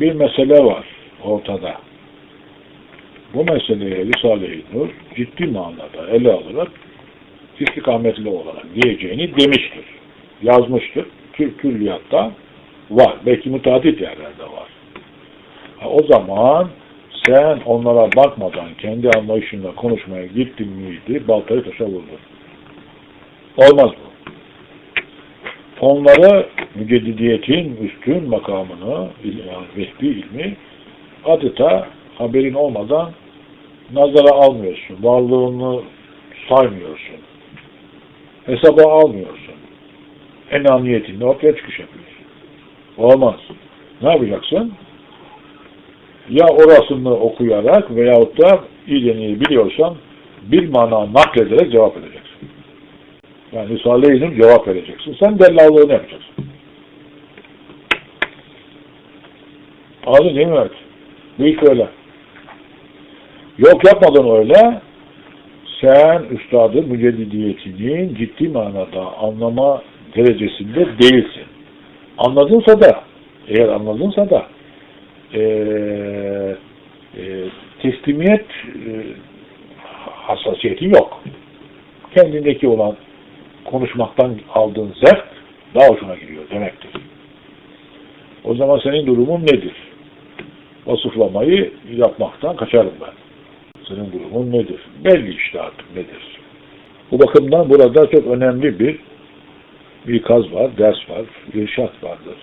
bir mesele var ortada. Bu meseleye Risale-i Nur ciddi manada ele alarak istikametli olarak diyeceğini demiştir. Yazmıştır. Kül külliyatta var. Belki müteadit yerlerde var. Ha, o zaman sen onlara bakmadan kendi anlayışınla konuşmaya gittin miydi baltayı taşa vurdun. Olmaz bu. Onları müceddidiyetin üstün makamını, yani vehbi ilmi adeta haberin olmadan nazara almıyorsun. Varlığını saymıyorsun. Hesaba almıyorsun. Enaniyetinde ortaya çıkış yapıyorsun. Olmaz. Ne yapacaksın? Ya orasını okuyarak veyahut da iyiliğini biliyorsan bir mana naklederek cevap edeceksin. Yani Risale-i cevap vereceksin. Sen dellallığını yapacaksın. Anladın değil mi? Bu ilk öyle. Yok yapmadan öyle sen üstadın müceddidiyetinin ciddi manada anlama derecesinde değilsin. Anladınsa da eğer anladınsa da eee eee, teslimiyet eee, hassasiyetin yok. Kendindeki olan konuşmaktan aldığın zevk daha hoşuna gidiyor demektir. O zaman senin durumun nedir? Vasıflamayı yapmaktan kaçarım ben. Senin durumun nedir? Belli işte artık nedir. Bu bakımdan burada çok önemli bir ikaz var, ders var, irşat vardır.